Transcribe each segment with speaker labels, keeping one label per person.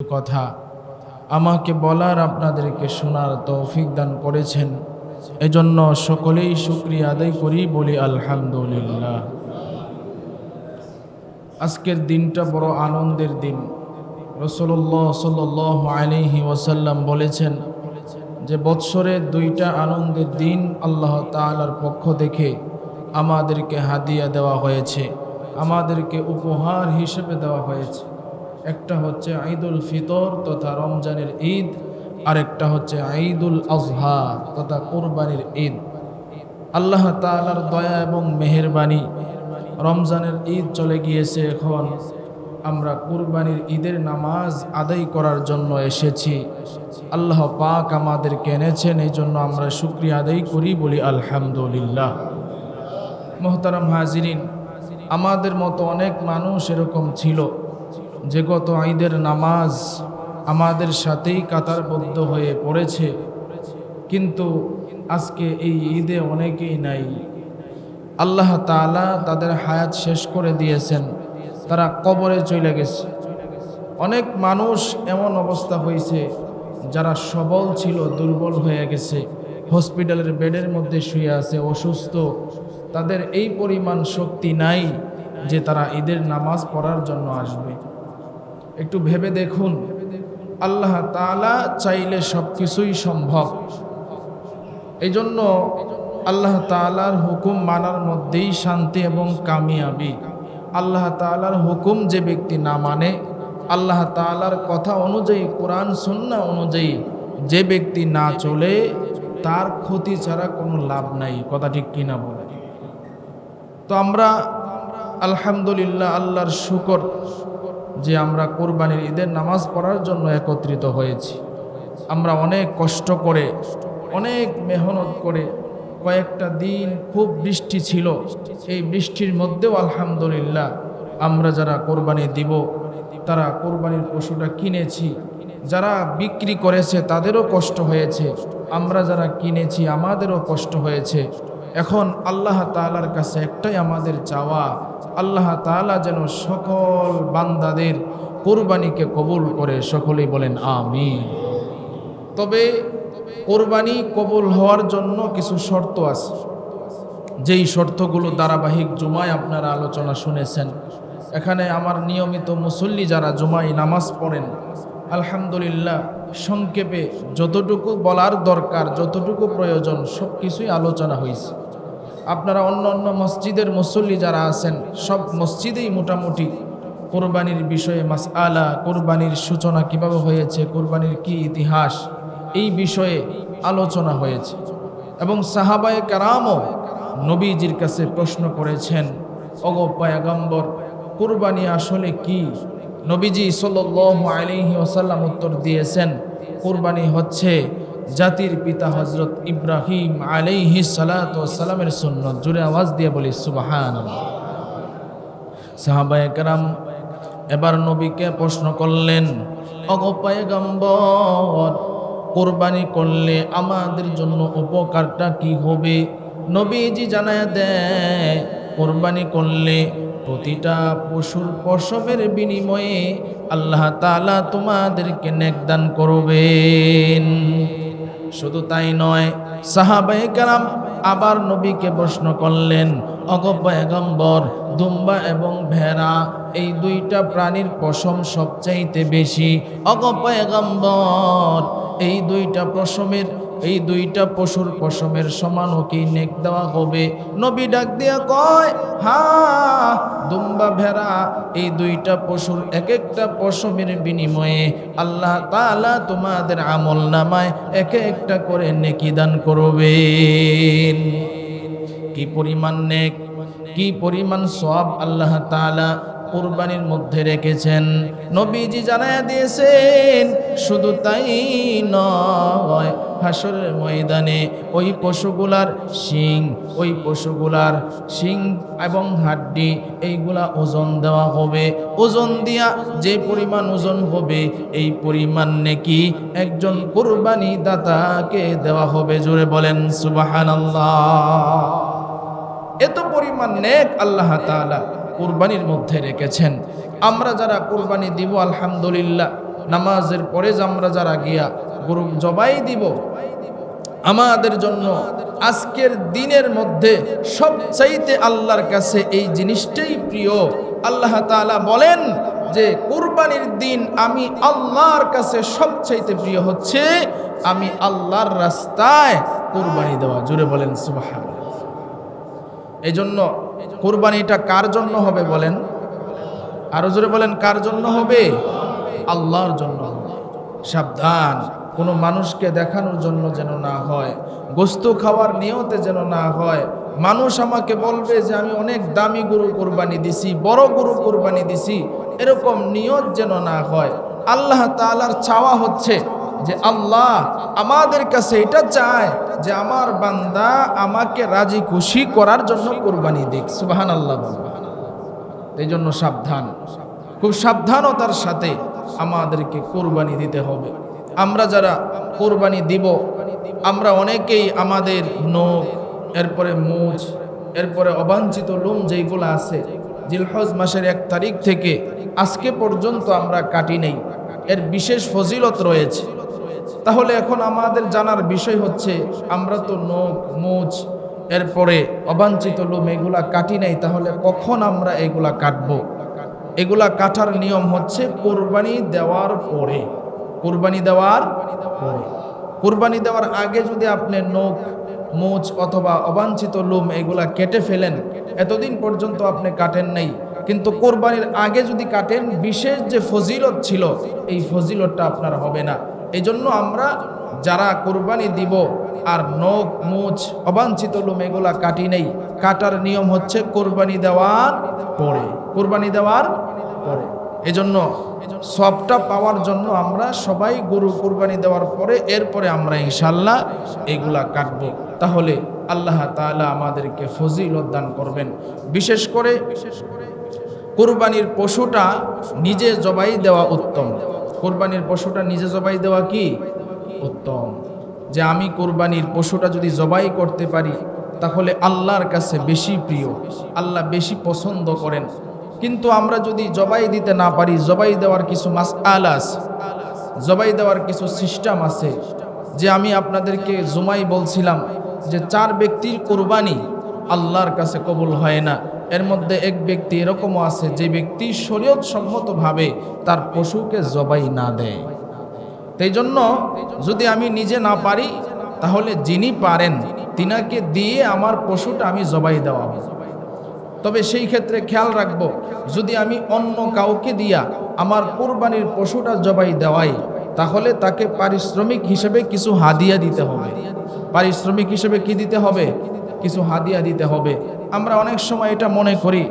Speaker 1: কথা। আমাকে বলার আপনাদেরকে শোনার তৌফিক দান করেছেন। এজন্য সকলেই শুক্রিয়া আদায় করি বলি আলহামদুলিল্লাহ। আজকের দিনটা বড় আনন্দের দিন। রসল্লাহ সাল আলিহি ওয়াসাল্লাম বলেছেন যে, বৎসরে দুইটা আনন্দের দিন আল্লাহ তালার পক্ষ থেকে আমাদেরকে হাদিয়া দেওয়া হয়েছে, আমাদেরকে উপহার হিসেবে দেওয়া হয়েছে। একটা হচ্ছে ঈদুল ফিতর তথা রমজানের ঈদ, আরেকটা হচ্ছে ঈদুল আজহা তথা কোরবানির ঈদ। আল্লাহ তালার দয়া এবং মেহেরবানি, রমজানের ঈদ চলে গিয়েছে এখন। আমরা কুরবানির ঈদের নামাজ আদায় করার জন্য এসেছি। আল্লাহ পাক আমাদেরকে এনেছেন এই জন্য আমরা শুক্রিয়া আদায় করি বলি আলহামদুলিল্লাহ। মোহতারাম হাজিরিন, আমাদের মতো অনেক মানুষ এরকম ছিল। যে গত ঈদের নামাজ আমাদের সাথেই কাতারবদ্ধ হয়ে পড়েছে। কিন্তু আজকে এই ঈদে অনেকেই নাই। আল্লাহ তাআলা তাদের হায়াত শেষ করে দিয়েছেন। তারা কবরে চলে গেছে। অনেক মানুষ এমন অবস্থা হয়েছে, যারা সবল ছিল, দুর্বল হয়ে গেছে, হসপিটালের বেডের মধ্যে শুয়ে আছে, অসুস্থ। তাদের এই পরিমাণ শক্তি নাই যে তারা ঈদের নামাজ পড়ার জন্য আসবে। একটু ভেবে দেখুন। আল্লাহ তাআলা চাইলে সব কিছুই সম্ভব। এই জন্য আল্লাহ তাআলার হুকুম মানার মধ্যেই শান্তি এবং কামিয়াবি। আল্লাহ তাআলার হুকুম যে ব্যক্তি না মানে আল্লাহ তাআলার কথা অনুযায়ী, কোরআন সুন্না অনুযায়ী যে ব্যক্তি না চলে, তার ক্ষতি ছাড়া কোনো লাভ নাই। কথা ঠিক কিনা বলে তো আমরা আলহামদুলিল্লাহ, আল্লাহর শুকর যে আমরা কোরবানির ঈদের নামাজ পড়ার জন্য একত্রিত হয়েছি। আমরা অনেক কষ্ট করে, অনেক মেহনত করে কয়েকটা দিন খুব বৃষ্টি ছিল। এই বৃষ্টির মধ্যেও আলহামদুলিল্লাহ আমরা যারা কোরবানি দিব, তারা কোরবানির পশুটা কিনেছি। যারা বিক্রি করেছে, তাদেরও কষ্ট হয়েছে। আমরা যারা কিনেছি, আমাদেরও কষ্ট হয়েছে। এখন আল্লাহ তালার কাছে একটাই আমাদের চাওয়া আল্লাহ তাআলা যেন সকল বান্দাদের কোরবানিকে কবুল করে সকলেই বলেন আমিন। তবে কোরবানি কবুল হওয়ার জন্য কিছু শর্ত আছে। যেই শর্তগুলো ধারাবাহিক জুমায় আপনারা আলোচনা শুনেছেন। এখানে আমার নিয়মিত মুসল্লি যারা জুমায় নামাজ পড়েন, আলহামদুলিল্লাহ সংক্ষেপে যতটুকু বলার দরকার, যতটুকু প্রয়োজন সব কিছুই আলোচনা হয়েছে। আপনারা অন্য অন্য মসজিদের মুসল্লি যারা আছেন, সব মসজিদেই মোটামুটি কোরবানির বিষয়ে মাস আলা কোরবানির সূচনা কীভাবে হয়েছে, কোরবানির কি ইতিহাস, এই বিষয়ে আলোচনা হয়েছে। এবং সাহাবায় কারামও নবীজির কাছে প্রশ্ন করেছেন অগো পায়াগম্বর, কোরবানি আসলে কি? নবীজি সাল্লাল্লাহু আলাইহি ওয়াসাল্লাম উত্তর দিয়েছেন, কোরবানি হচ্ছে জাতির পিতা হজরত ইব্রাহিম আলাইহি সালাত সালামের সুন্নত। জুড়ে আওয়াজ দিয়ে বলি সুবাহান সাহাবায়ে কারাম, এবার নবীকে প্রশ্ন করলেন অগপায়গম্বর কোরবানি করলে আমাদের জন্য উপকারটা কি হবে? নবীজি জানায় দেয়, কোরবানি করলে প্রতিটা পশুর পশমের বিনিময়ে আল্লাহ তাআলা তোমাদেরকে নেকদান করবেন। শুধু তাই নয় সাহাবাই কারাম আবার নবীকে প্রশ্ন করলেন অগব্যগম্বর দুম্বা এবং ভেড়া, এই দুইটা প্রাণীর পশম সবচাইতে বেশি? অগপয়গম্বর এই দুইটা পশমের এই দুইটা পশুর পশমের সমানও কি নেক দেওয়া হবে? নবী ডাক দিয়া কয়, হা, দুম্বা ভেড়া, এই দুইটা পশুর এক একটা পশমের বিনিময়ে আল্লাহ তাআলা তোমাদের আমল নামায় এক একটা করে নেকি দান করবেন। কি পরিমাণ নেক, কি পরিমাণ সব আল্লাহ তাআলা কোরবানির মধ্যে রেখেছেন। নবীজি জানায়া দিয়েছেন, শুধু তাই নয় হাসরের ময়দানে ওই পশুগুলার শিং, ওই পশুগুলার শিং এবং হাড্ডি, এইগুলা ওজন দেওয়া হবে। ওজন দিয়া যে পরিমাণ ওজন হবে, এই পরিমাণ নাকি একজন কোরবানি দাতাকে দেওয়া হবে। জোরে বলেন, সুবাহানাল্লাহ। এত পরিমাণ নেক আল্লাহ তাআলা কুরবানির মধ্যে রেখেছেন। আমরা যারা কুরবানি দিব, আলহামদুলিল্লাহ, নামাজের পরে আমরা যারা গিয়া গরু জবাই দিব। আমাদের জন্য আজকের দিনের মধ্যে সবচাইতে আল্লাহর কাছে এই জিনিসটাই প্রিয়। আল্লাহ তাআলা বলেন যে, কুরবানির দিন আমি আল্লাহর কাছে সবচাইতে প্রিয় হচ্ছে আমি আল্লাহর রাস্তায় কুরবানি দেওয়া। জুড়ে বলেন সুবাহান এই জন্য কুরবানিটা কার জন্য হবে বলেন? আরও জোরে বলেন, কার জন্য হবে? আল্লাহর জন্য। সাবধান। কোনো মানুষকে দেখানোর জন্য যেন না হয়, গোস্ত খাওয়ার নিয়তে যেন না হয়। মানুষ আমাকে বলবে যে আমি অনেক দামি গরু কোরবানি দিছি, বড় গরু কোরবানি দিছি, এরকম নিয়ত যেন না হয়। আল্লাহ তাআলার চাওয়া হচ্ছে যে আল্লাহ আমাদের কাছে এটা চায় যে আমার বান্দা আমাকে রাজি খুশি করার জন্য কোরবানি দিক। সুবাহান আল্লাহ এই জন্য সাবধান। খুব সাবধানতার সাথে আমাদেরকে কোরবানি দিতে হবে। আমরা যারা কোরবানি দিব, আমরা অনেকেই আমাদের নখ, এরপরে মুজ এরপরে অবাঞ্ছিত লোম যেইগুলো আছে, জিলহজ মাসের এক তারিখ থেকে আজকে পর্যন্ত আমরা কাটি নেই। এর বিশেষ ফজিলত রয়েছে। তাহলে এখন আমাদের জানার বিষয় হচ্ছে, আমরা তো নখ মুজ এরপরে অবাঞ্ছিত লোম এগুলা কাটি নাই, তাহলে কখন আমরা এগুলা কাটবো? এগুলা কাটার নিয়ম হচ্ছে কোরবানি দেওয়ার পরে। কোরবানি দেওয়ার পরে। কোরবানি দেওয়ার আগে যদি আপনি নখ, মোচ অথবা অবাঞ্ছিত লোম এগুলা কেটে ফেলেন, এতদিন পর্যন্ত আপনি কাটেন নাই। কিন্তু কোরবানির আগে যদি কাটেন, বিশেষ যে ফজিলত ছিল, এই ফজিলতটা আপনার হবে না। এই জন্য আমরা যারা কোরবানি দিব আর নখ মুছ অবাঞ্ছিত লোম এগুলা কাটি নেই, কাটার নিয়ম হচ্ছে কোরবানি দেওয়ার পরে। কোরবানি দেওয়ার পরে। এজন্য সবটা পাওয়ার জন্য আমরা সবাই গরু কোরবানি দেওয়ার পরে, এরপরে আমরা ইনশাল্লাহ এগুলা কাটব। তাহলে আল্লাহ তাআলা আমাদেরকে ফজিলত দান করবেন। বিশেষ করে কোরবানির পশুটা নিজে জবাই দেওয়া উত্তম। কোরবানির পশুটা নিজে জবাই দেওয়া কি? উত্তম। যে আমি কোরবানির পশুটা যদি জবাই করতে পারি, তাহলে আল্লাহর কাছে বেশি প্রিয়। আল্লাহ বেশি পছন্দ করেন। কিন্তু আমরা যদি জবাই দিতে না পারি, জবাই দেওয়ার কিছু মাস আলাস জবাই দেওয়ার কিছু সিস্টেম আছে যে আমি আপনাদেরকে জুমাই বলছিলাম যে চার ব্যক্তির কোরবানি আল্লাহর কাছে কবুল হয় না। এর মধ্যে এক ব্যক্তি এরকমও আছে, যে ব্যক্তি শরীয়ত সম্মতভাবে তার পশুকে জবাই না দেয়। তাই জন্য যদি আমি নিজে না পারি, তাহলে যিনি পারেন, তিনাকে দিয়ে আমার পশুটা আমি জবাই দেওয়া হবে। তবে সেই ক্ষেত্রে খেয়াল রাখব, যদি আমি অন্য কাউকে দিয়া আমার কোরবানির পশুটা জবাই দেওয়াই, তাহলে তাকে পারিশ্রমিক হিসেবে কিছু হাদিয়া দিতে হবে। পারিশ্রমিক হিসেবে কি দিতে হবে? কিছু হাদিয়া দিতে হবে। আমরা অনেক সময় এটা মনে করি,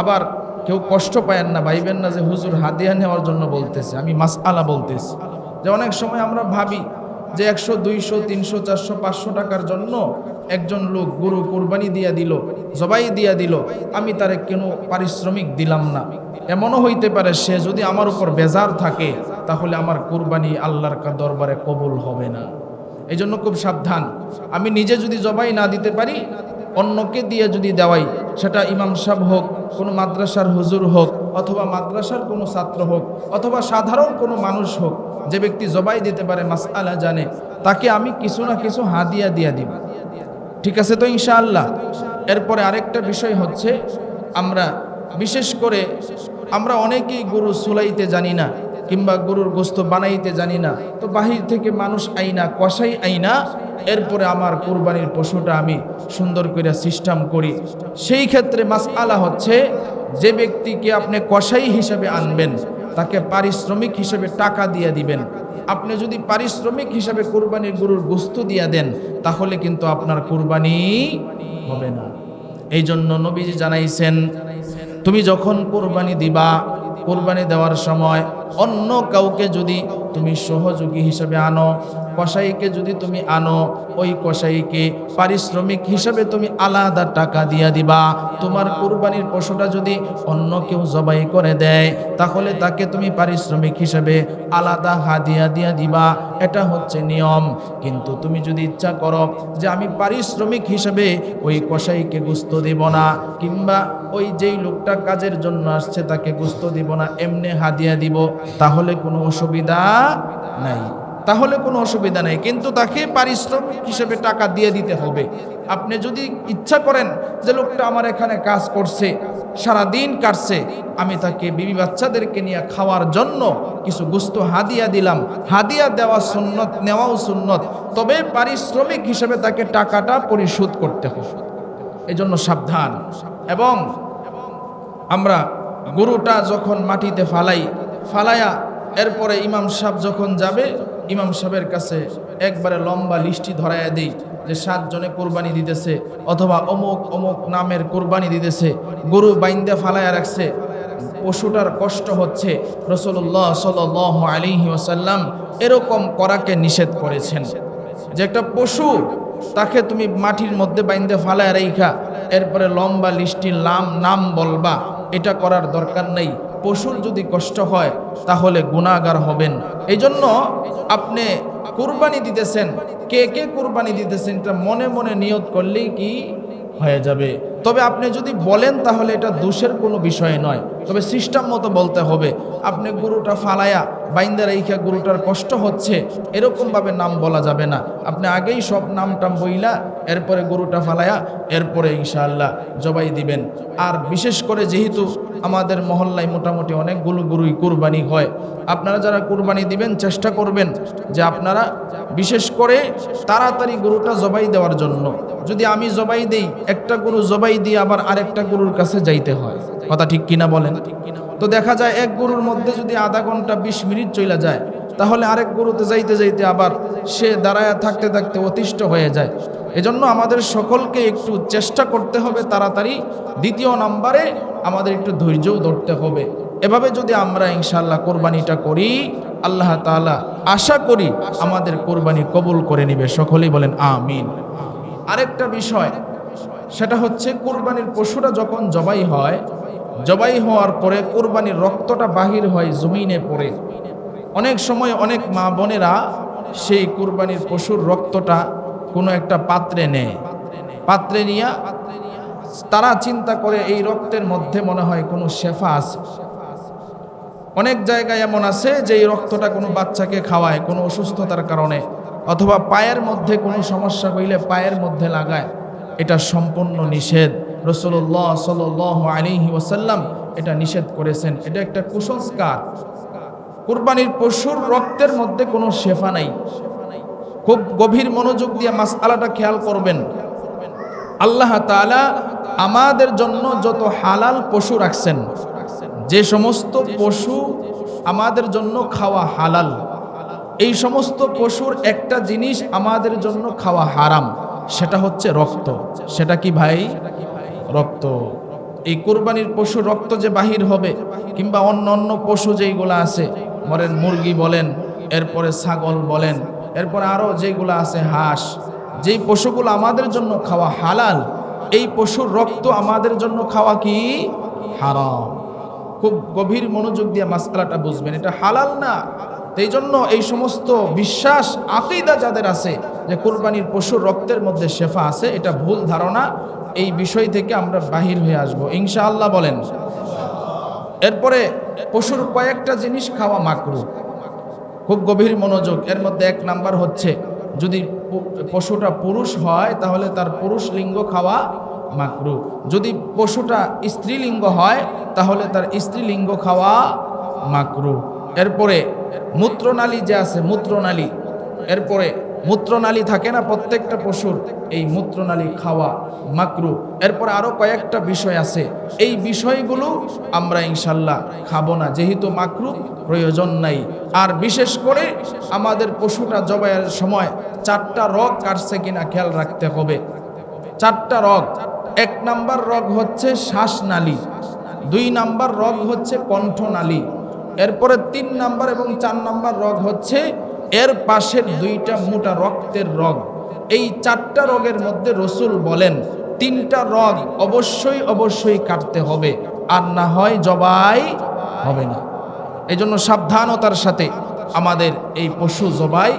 Speaker 1: আবার কেউ কষ্ট পায়েন না, ভাইবেন না যে হুজুর হাদিয়া নেওয়ার জন্য বলতেছে, আমি মাস আলা বলতেছি। যে অনেক সময় আমরা ভাবি যে একশো, দুইশো, তিনশো, চারশো, পাঁচশো টাকার জন্য একজন লোক গরু কোরবানি দিয়া দিল, জবাই দিয়া দিল, আমি তারে কেন পারিশ্রমিক দিলাম না? এমনও হইতে পারে সে যদি আমার উপর বেজার থাকে, তাহলে আমার কোরবানি আল্লাহর কা দরবারে কবুল হবে না। এই জন্য খুব সাবধান। আমি নিজে যদি জবাই না দিতে পারি, অন্যকে দিয়ে যদি দেওয়াই, সেটা ইমাম সাহেব হোক, কোনো মাদ্রাসার হুজুর হোক, অথবা মাদ্রাসার কোনো ছাত্র হোক, অথবা সাধারণ কোনো মানুষ হোক যে ব্যক্তি জবাই দিতে পারে, মাসআলা জানে, তাকে আমি কিছু না কিছু হাদিয়া দিয়া দিব। ঠিক আছে তো ইনশাআল্লাহ? এরপরে আরেকটা বিষয় হচ্ছে, আমরা বিশেষ করে আমরা অনেকেই গরু সুলাইতে জানি না, কিংবা গরুর গোস্ত বানাইতে জানি না, তো বাহির থেকে মানুষ আইনা কষাই আইনা, এরপরে আমার কোরবানির পশুটা আমি সুন্দর করে সিস্টেম করি। সেই ক্ষেত্রে মাস আলা হচ্ছে, যে ব্যক্তিকে আপনি কষাই হিসাবে আনবেন তাকে পারিশ্রমিক হিসেবে টাকা দিয়ে দিবেন। আপনি যদি পারিশ্রমিক হিসেবে কোরবানির গরুর বস্তু দিয়ে দেন, তাহলে কিন্তু আপনার কোরবানি হবে না। এই জন্য নবীজি জানাইছেন, তুমি যখন কোরবানি দিবা, কোরবানি দেওয়ার সময় অন্য কাউকে যদি তুমি সহযোগী হিসেবে আনো কসাইকে যদি তুমি আনো, ওই কসাইকে পারিশ্রমিক হিসাবে তুমি আলাদা টাকা দিয়া দিবা। তোমার কোরবানির পশুটা যদি অন্য কেউ জবাই করে দেয়, তাহলে তাকে তুমি পারিশ্রমিক হিসাবে আলাদা হাদিয়া দিয়া দিবা। এটা হচ্ছে নিয়ম। কিন্তু তুমি যদি ইচ্ছা করো যে আমি পারিশ্রমিক হিসাবে ওই কসাইকে গুস্ত দেব না, কিংবা ওই যেই লোকটা কাজের জন্য আসছে তাকে গুস্ত দিব না, এমনি হাদিয়া দিব, তাহলে কোনো অসুবিধা নাই। তাহলে কোনো অসুবিধা নেই। কিন্তু তাকে পারিশ্রমিক হিসেবে টাকা দিয়ে দিতে হবে। আপনি যদি ইচ্ছা করেন যে লোকটা আমার এখানে কাজ করছে সারা দিন কাটছে, আমি তাকে বিবি বাচ্চাদেরকে নিয়ে খাওয়ার জন্য কিছু গুস্ত হাদিয়া দিলাম। হাদিয়া দেওয়া সুন্নত, নেওয়াও সুন্নত। তবে পারিশ্রমিক হিসেবে তাকে টাকাটা পরিশোধ করতে হবে। এজন্য সাবধান। এবং আমরা গরুটা যখন মাটিতে ফালাই, ফালায়া এরপরে ইমাম সাহেব যখন যাবে ইমাম সাহেবের কাছে একবারে লম্বা লিস্টি ধরাইয়া দিই যে সাতজনে কোরবানি দিতেছে অথবা অমুক অমুক নামের কোরবানি দিতেছে, গরু বাইন্দা ফালাইয়া রাখছে, পশুটার কষ্ট হচ্ছে রসুল্লাহ সাল আলী ওসাল্লাম এরকম করাকে নিষেধ করেছেন। যে একটা পশু, তাকে তুমি মাটির মধ্যে বাইন্দে ফালায় রেখা এরপরে লম্বা লিস্টির নাম নাম বলবা, এটা করার দরকার নেই। পশুর যদি কষ্ট হয়, তাহলে গুণাগার হবেন। এই জন্য আপনি কুরবানি দিতেছেন। কে কে কুরবানি দিতেছেন, এটা মনে মনে নিয়ত করলেই কি হয়ে যাবে। তবে আপনি যদি বলেন, তাহলে এটা দোষের কোনো বিষয় নয়। তবে সিস্টেম মতো বলতে হবে। আপনি গরুটা ফালায়া বাইন্দা রেখা গরুটার কষ্ট হচ্ছে, এরকমভাবে নাম বলা যাবে না। আপনি আগেই সব নাম টাম বইলা, এরপরে গরুটা ফালায়া, এরপরে ইনশাআল্লাহ জবাই দিবেন। আর বিশেষ করে যেহেতু আমাদের মহল্লায় মোটামুটি অনেকগুলো গরুই কুরবানি হয়, আপনারা যারা কুরবানি দিবেন, চেষ্টা করবেন যে আপনারা বিশেষ করে তাড়াতাড়ি গরুটা জবাই দেওয়ার জন্য। যদি আমি জবাই দেই, একটা গরু জবাই দিয়ে আবার আরেকটা গরুর কাছে যাইতে হয়। কথা ঠিক কিনা বলেন? তো দেখা যায় এক গরুর মধ্যে যদি আধা ঘণ্টা বিশ মিনিট চলে যায়, তাহলে আরেক গরুতে যাইতে যাইতে আবার সে দাঁড়ায় থাকতে থাকতে অতিষ্ঠ হয়ে যায়। এজন্য আমাদের সকলকে একটু চেষ্টা করতে হবে তাড়াতাড়ি। দ্বিতীয় নাম্বারে আমাদের একটু ধৈর্যও ধরতে হবে। এভাবে যদি আমরা ইনশাল্লাহ কোরবানিটা করি, আল্লাহ তাআলা আশা করি আমাদের কোরবানি কবুল করে নিবে। সকলেই বলেন আমিন। আরেকটা বিষয়, সেটা হচ্ছে কোরবানির পশুটা যখন জবাই হয় জবাই হওয়ার পরে কোরবানির রক্তটা বাহির হয় জমিনে পড়ে। অনেক সময় অনেক মা বোনেরা সেই কোরবানির পশুর রক্তটা কোনো একটা পাত্রে নেয়। পাত্রে নিয়ে তারা চিন্তা করে এই রক্তের মধ্যে মনে হয় কোনো শেফা আছে। অনেক জায়গায় এমন আছে যে এই রক্তটা কোনো বাচ্চাকে খাওয়ায় কোনো অসুস্থতার কারণে অথবা পায়ের মধ্যে কোনো সমস্যা হইলে পায়ের মধ্যে লাগায়। এটা সম্পূর্ণ নিষেধ। রসুল্লাহ সাল আলিহি ওসাল্লাম এটা নিষেধ করেছেন। এটা একটা কুসংস্কার। কুরবানির পশুর রক্তের মধ্যে কোনো শেফা নাই। খুব গভীর মনোযোগ দিয়ে মাসআলাটা খেয়াল করবেন। আল্লাহ তাআলা আমাদের জন্য যত হালাল পশু রাখছেন, যে সমস্ত পশু আমাদের জন্য খাওয়া হালাল, এই সমস্ত পশুর একটা জিনিস আমাদের জন্য খাওয়া হারাম, সেটা হচ্ছে রক্ত। সেটা কি ভাই? রক্ত। এই কোরবানির পশুর রক্ত যে বাহির হবে, কিংবা অন্য অন্য পশু যেইগুলো আছে মরেন মুরগি বলেন, এরপরে ছাগল বলেন, এরপরে আরও যেগুলো আছে, হাঁস, যেই পশুগুলো আমাদের জন্য খাওয়া হালাল, এই পশুর রক্ত আমাদের জন্য খাওয়া কি? হারাম। খুব গভীর মনোযোগ দিয়ে মাসকালাটা বুঝবেন, এটা হালাল না। এই জন্য এই সমস্ত বিশ্বাস, আকিদা যাদের আছে, যে কোরবানির পশুর রক্তের মধ্যে শেফা আছে, এটা ভুল ধারণা। এই বিষয় থেকে আমরা বাহির হয়ে আসব। ইনশাআল্লাহ বলেন, এরপরে পশুর কয়েকটা জিনিস খাওয়া মাকরু। খুব গভীর মনোযোগ। এর মধ্যে এক নাম্বার হচ্ছে, যদি পশুটা পুরুষ হয়, তাহলে তার পুরুষ লিঙ্গ খাওয়া মাকরু। যদি পশুটা স্ত্রীলিঙ্গ হয়, তাহলে তার স্ত্রীলিঙ্গ খাওয়া মাকরু। এরপরে মূত্রনালী যে আছে, মূত্রনালী। এরপরে মূত্রনালী থাকে না, প্রত্যেকটা পশুর এই মূত্রনালী খাওয়া মাকরু। এরপর আরও কয়েকটা বিষয় আছে। এই বিষয়গুলো আমরা ইনশাল্লাহ খাব না, যেহেতু মাকরু প্রয়োজন নাই। আর বিশেষ করে আমাদের পশুটা জবাইয়ের সময় চারটা রোগ কাটছে কিনা খেয়াল রাখতে হবে। চারটা রোগ, এক নাম্বার রোগ হচ্ছে শ্বাসনালী, দুই নাম্বার রোগ হচ্ছে কণ্ঠনালী, এরপরে তিন নাম্বার এবং চার নাম্বার রোগ হচ্ছে এর পাশের দুইটা মোটা রক্তের রোগ। এই চারটা রোগের মধ্যে রসুল বলেন, তিনটা রোগ অবশ্যই অবশ্যই কাটতে হবে, আর না হয় জবাই হবে না। এই জন্য সাবধানতার সাথে আমাদের এই পশু জবাই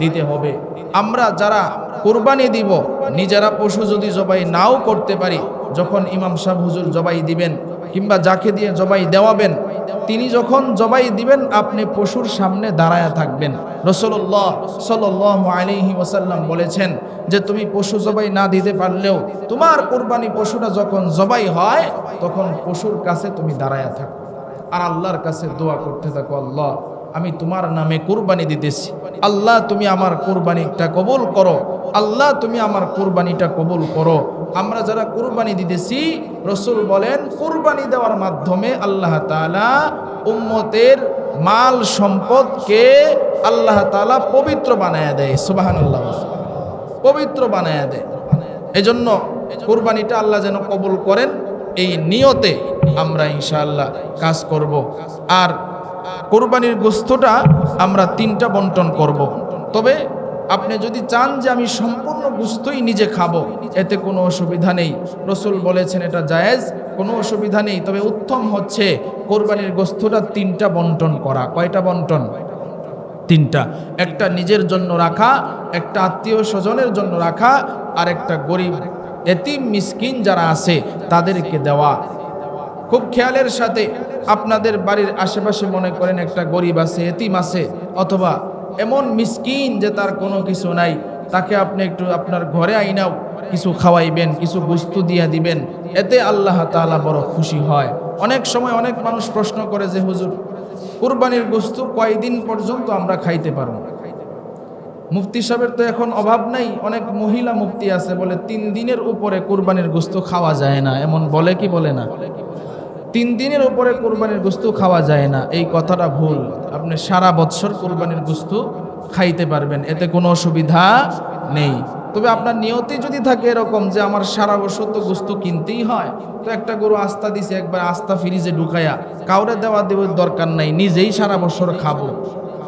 Speaker 1: দিতে হবে। আমরা যারা কোরবানি দিব, নিজেরা পশু যদি জবাই নাও করতে পারি, যখন ইমাম সাহেব হুজুর জবাই দিবেন কিংবা যাকে দিয়ে জবাই দেওয়াবেন, তিনি যখন জবাই দিবেন, আপনি পশুর সামনে দাঁড়ায়া থাকবেন। রসল্লাহ সাল আলিহি ওসাল্লাম বলেছেন যে তুমি পশু জবাই না দিতে পারলেও তোমার কোরবানি পশুটা যখন জবাই হয়, তখন পশুর কাছে তুমি দাঁড়ায়া থাকো আর আল্লাহর কাছে দোয়া করতে থাকো, আল্লাহ, আমি তোমার নামে কুরবানি দিতেছি। আল্লাহ, তুমি আমার কুরবানিটা কবুল করো। আল্লাহ, তুমি আমার কুরবানিটা কবুল করো। আমরা যারা কুরবানি দিতেছি, রসুল বলেন, কুরবানি দেওয়ার মাধ্যমে আল্লাহ তাআলা উম্মতের মাল সম্পদকে আল্লাহ তাআলা পবিত্র বানায় দেয় সুবাহান আল্লাহ পবিত্র বানায় দেয়। এজন্য কোরবানিটা আল্লাহ যেন কবুল করেন, এই নিয়তে আমরা ইনশাআল্লাহ কাজ করব। আর কোরবানির গোস্তটা আমরা তিনটা বন্টন করব। তবে আপনি যদি চান যে আমি সম্পূর্ণ গুস্তই নিজে খাব, এতে কোনো অসুবিধা নেই। রসুল বলেছেন এটা জায়েজ কোনো অসুবিধা নেই। তবে উত্তম হচ্ছে কোরবানির গোস্তটা তিনটা বন্টন করা। কয়টা বন্টন? তিনটা। একটা নিজের জন্য রাখা, একটা আত্মীয় স্বজনের জন্য রাখা, আর একটা গরিব এতিম মিসকিন যারা আছে, তাদেরকে দেওয়া। খুব খেয়ালের সাথে আপনাদের বাড়ির আশেপাশে মনে করেন একটা গরিব আছে, এতিম আছে, অথবা এমন মিসকিন যে তার কোনো কিছু নাই। তাকে আপনি একটু আপনার ঘরে আইনাও কিছু খাওয়াইবেন, কিছু বস্তু দিয়া দিবেন, এতে আল্লাহ তাআলা বড় খুশি হয়। অনেক সময় অনেক মানুষ প্রশ্ন করে যে, হুজুর, কুরবানির বস্তু কয়দিন পর্যন্ত আমরা খাইতে পারব? মুফতি সাহেবের তো এখন অভাব নাই। অনেক মহিলা মুফতি আছে বলে, তিন দিনের উপরে কুরবানির গোস্ত খাওয়া যায় না। এমন বলে কি বলে না? তিন দিনের উপরে কোরবানির গোস্ত খাওয়া যায় না। এই কথাটা ভুল। আপনি সারা বৎসর কোরবানির গোস্ত খাইতে পারবেন, এতে কোনো অসুবিধা নেই। তবে আপনার নিয়তি যদি থাকে এরকম যে আমার সারা বছর তো গোস্ত কিনতেই হয়, তো একটা গরু আস্তা দিছে, একবার আস্তা ফ্রিজে ঢুকাইয়া কাউরে দেওয়া দেওয়ার দরকার নাই, নিজেই সারা বছর খাব।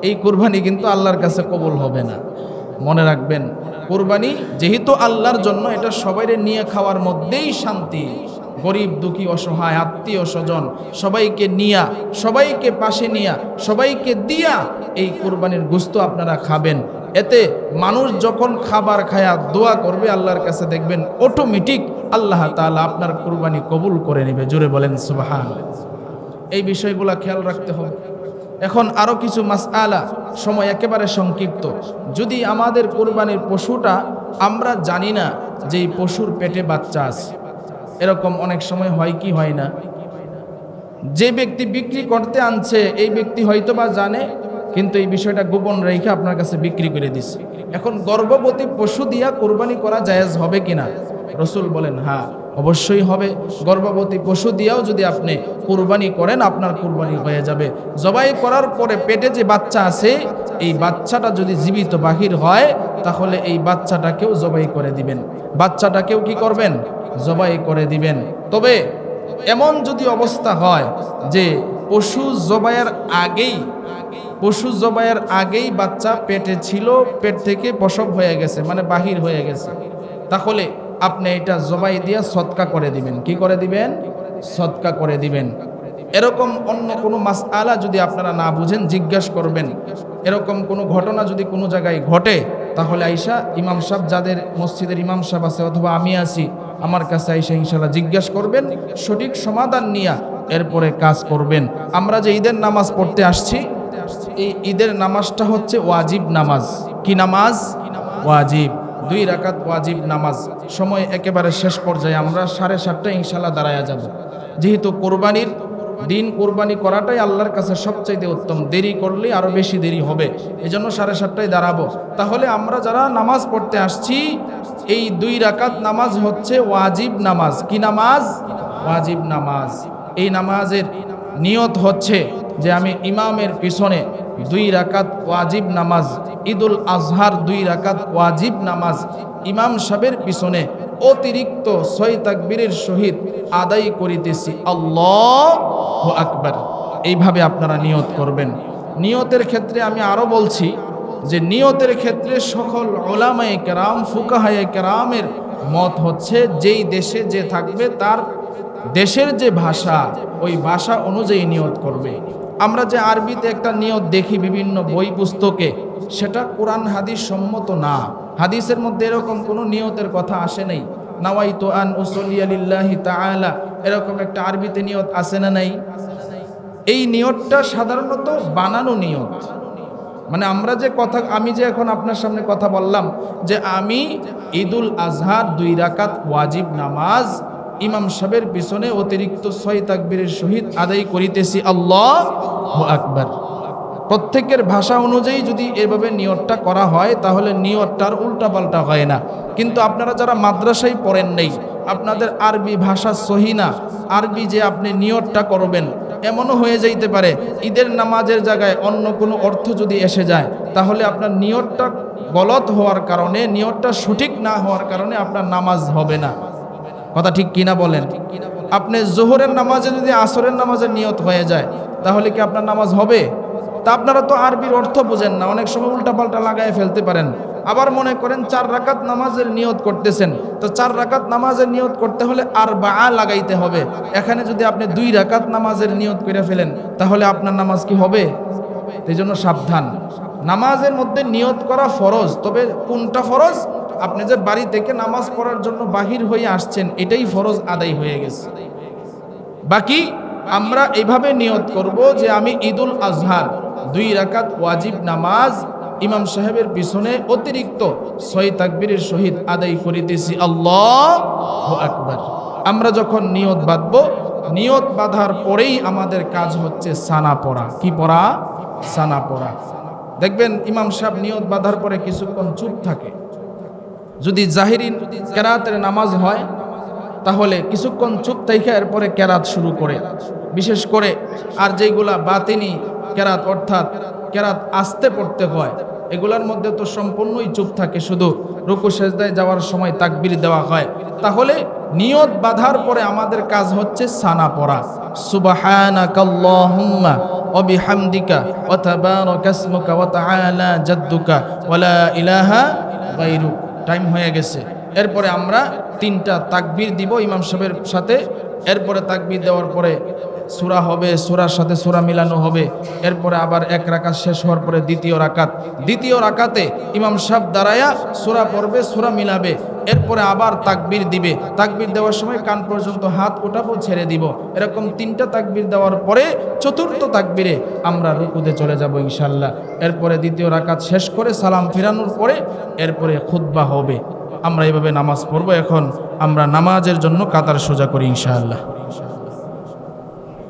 Speaker 1: এই কোরবানি কিন্তু আল্লাহর কাছে কবল হবে না। মনে রাখবেন, কোরবানি যেহেতু আল্লাহর জন্য, এটা সবাই নিয়ে খাওয়ার মধ্যেই শান্তি। গরিব, দুঃখী, অসহায়, আত্মীয়, স্বজন, সবাইকে নিয়া, সবাইকে পাশে নিয়া, সবাইকে দিয়া এই কোরবানির গুস্ত আপনারা খাবেন। এতে মানুষ যখন খাবার খায়া দোয়া করবে, আল্লাহর কাছে দেখবেন অটোমেটিক আল্লাহ তাআলা আপনার কোরবানি কবুল করে নেবে। জোরে বলেন, সুবাহান। এই বিষয়গুলো খেয়াল রাখতে হবে। এখন আরও কিছু মাস আলা সময় একেবারে সংক্ষিপ্ত। যদি আমাদের কোরবানির পশুটা আমরা জানি না যে এই পশুর পেটে বাচ্চা আছে এরকম অনেক সময় হয় কি হয় না? যে ব্যক্তি বিক্রি করতে আনছে, এই ব্যক্তি হয়তো বা জানে, কিন্তু এই বিষয়টা গোপন রেখে আপনার কাছে বিক্রি করে দিচ্ছে এখন গর্ভবতী পশু দিয়া কোরবানি করা জায়েজ হবে কিনা রসুল বলেন হ্যাঁ অবশ্যই হবে। গর্ভবতী পশু দিয়াও যদি আপনি কোরবানি করেন, আপনার কোরবানি হয়ে যাবে। জবাই করার পরে পেটে যে বাচ্চা আছে, এই বাচ্চাটা যদি জীবিত বাহির হয়, তাহলে এই বাচ্চাটাকেও জবাই করে দিবেন। বাচ্চাটাকেও কি করবেন? জবাই করে দিবেন। তবে এমন যদি অবস্থা হয় যে পশু জবাইয়ের আগেই, পশু জবাইয়ের আগেই বাচ্চা পেটে ছিল, পেট থেকে প্রসব হয়ে গেছে মানে বাহির হয়ে গেছে, তাহলে আপনি এটা জবাই দিয়ে সৎকা করে দিবেন। কি করে দিবেন? সৎকা করে দিবেন। এরকম অন্য কোনো মাস আলা যদি আপনারা না বুঝেন, জিজ্ঞাসা করবেন। এরকম কোনো ঘটনা যদি কোনো জায়গায় ঘটে তাহলে আইসা ইমাম সাহেব, যাদের মসজিদের ইমাম সাহেব আছে অথবা আমি আছি, আমার কাছে আইসা ইনশাল্লাহ জিজ্ঞাসা করবেন, সঠিক সমাধান নিয়ে এরপরে কাজ করবেন। আমরা যে ঈদের নামাজ পড়তে আসছি, এই ঈদের নামাজটা হচ্ছে ওয়াজিব নামাজ। কি নামাজ? ওয়াজিব। দুই রাকাত ওয়াজিব নামাজ। সময় একেবারে শেষ পর্যায়ে আমরা সাড়ে সাতটা ইনশাল্লাহ দাঁড়ায়া যাব। যেহেতু কোরবানির দিন কোরবানি করাটাই আল্লাহর কাছে সবচাইতে উত্তম। দেরি করলে আরও বেশি দেরি হবে। এজন্য সাড়ে সাতটায় দাঁড়াবো। তাহলে আমরা যারা নামাজ পড়তে আসছি, এই দুই রাকাত নামাজ হচ্ছে ওয়াজিব নামাজ। কি নামাজ? ওয়াজিব নামাজ। এই নামাজের নিয়ত হচ্ছে যে আমি ইমামের পিছনে দুই রাকাত ওয়াজিব নামাজ, ঈদুল আজহার দুই রাকাত ওয়াজিব নামাজ ইমাম সাহেবের পিছনে অতিরিক্ত ছয় তাকবীরের সহিত আদায় করিতেছি। আল্লাহ আকবার। এইভাবে আপনারা নিয়ত করবেন। নিয়তের ক্ষেত্রে আমি আরও বলছি যে নিয়তের ক্ষেত্রে সকল ওলামায়ে কেরাম, ফুকাহায়ে কেরামের মত হচ্ছে যেই দেশে যে থাকবে তার দেশের যে ভাষা, ওই ভাষা অনুযায়ী নিয়ত করবে। আমরা যে আরবিতে একটা নিয়ত দেখি বিভিন্ন বই পুস্তকে, সেটা কোরআন হাদিস সম্মত না। হাদিসের মধ্যে এরকম কোনো নিয়তের কথা আসে নাই। নাওয়াইতু আন উসলিয়া লিল্লাহি তাআলা, এরকম একটা আরবিতে নিয়ত আসে না নাই? এই নিয়তটা সাধারণত বানানো নিয়ত। মানে আমরা যে কথা, আমি যে এখন আপনার সামনে কথা বললাম, যে আমি ঈদুল আজহার দুই রাকাত ওয়াজিব নামাজ ইমাম সাহেবের পিছনে অতিরিক্ত ছয় তাকবীরের সহিত আদায় করিতেছি, আল্লাহ আকবার। প্রত্যেকের ভাষা অনুযায়ী যদি এভাবে নিয়তটা করা হয়, তাহলে নিয়তটার উল্টাপাল্টা হয় না। কিন্তু আপনারা যারা মাদ্রাসায় পড়েন নেই, আপনাদের আরবি ভাষা সহি না, আরবি যে আপনি নিয়তটা করবেন, এমনও হয়ে যাইতে পারে, ঈদের নামাজের জায়গায় অন্য কোনো অর্থ যদি এসে যায়, তাহলে আপনার নিয়তটা গলত হওয়ার কারণে, নিয়তটা সঠিক না হওয়ার কারণে আপনার নামাজ হবে না। কথা ঠিক কিনা বলেন? আপনি জোহরের নামাজে যদি আসরের নামাজের নিয়ত হয়ে যায়, তাহলে কি আপনার নামাজ হবে? তা আপনারা তো আরবির অর্থ বোঝেন না, অনেক সময় উল্টাপাল্টা লাগায় ফেলতে পারেন। আবার মনে করেন চার রাকাত নামাজের নিয়ত করতেছেন, তো চার রাকাত নামাজের নিয়ত করতে হলে আর বা আ লাগাইতে হবে। এখানে যদি আপনি দুই রাকাত নামাজের নিয়ত করে ফেলেন, তাহলে আপনার নামাজ কি হবে? এই জন্য সাবধান। নামাজের মধ্যে নিয়ত করা ফরজ, তবে কোনটা ফরজ? আপনি যে বাড়ি থেকে নামাজ পড়ার জন্য বাহির হয়ে আসছেন, এটাই ফরজ আদায় হয়ে গেছে। বাকি আমরা এইভাবে নিয়ত করব যে আমি ঈদুল আজহার, দুই রাকাত ওয়াজিব নামাজ ইমাম সাহেবের পিছনে অতিরিক্ত ছয় তাকবীরের সহিত আদায় করিতেছি। আল্লাহ আকবার। আমরা যখন নিয়ত বাঁধব, নিয়ত বাঁধার পরেই আমাদের কাজ হচ্ছে সানা পড়া। কি পড়া? সানা পড়া। দেখবেন ইমাম সাহেব নিয়ত বাঁধার পরে কিছুক্ষণ চুপ থাকে। যদি জাহিরিন কেরাতের নামাজ হয়, তাহলে কিছুক্ষণ চুপ থেকে এরপরে কেরাত শুরু করে। বিশেষ করে আর যেগুলা বাতিনি কেরাত, অর্থাৎ কেরাত আসতে পড়তে হয়, এগুলার মধ্যে তো সম্পূর্ণই চুপ থাকে, শুধু রুকু সেজদায় যাওয়ার সময় তাকবির দেওয়া হয়। তাহলে নিয়ত বাঁধার পরে আমাদের কাজ হচ্ছে সানা পড়া। সুবাহানাকাল্লাহুম্মা ওয়া বিহামদিকা ওয়া তাবারাকা ইসমুকা ওয়া তাআলা জাদ্দুকা টাইম হয়ে গেছে। এরপরে আমরা তিনটা তাকবির দিব ইমাম সাহেবের সাথে। এরপরে তাকবির দেওয়ার পরে সূরা হবে, সুরার সাথে সুরা মিলানো হবে। এরপরে আবার এক রাকাত শেষ হওয়ার পরে দ্বিতীয় রাকাত। দ্বিতীয় রাকাতে ইমাম সাহেব দাঁড়ায়া সুরা পড়বে, সুরা মিলাবে। এরপরে আবার তাকবির দিবে। তাকবির দেওয়ার সময় কান পর্যন্ত হাত ওঠাবো, ছেড়ে দিব। এরকম তিনটা তাকবির দেওয়ার পরে চতুর্থ তাকবিরে আমরা রুকুতে চলে যাব ইনশাল্লাহ এরপরে দ্বিতীয় রাকাত শেষ করে সালাম ফিরানোর পরে এরপরে খুতবা হবে। আমরা এভাবে নামাজ পড়ব এখন। আমরা নামাজের জন্য কাতার সোজা করি ইনশাআল্লাহ।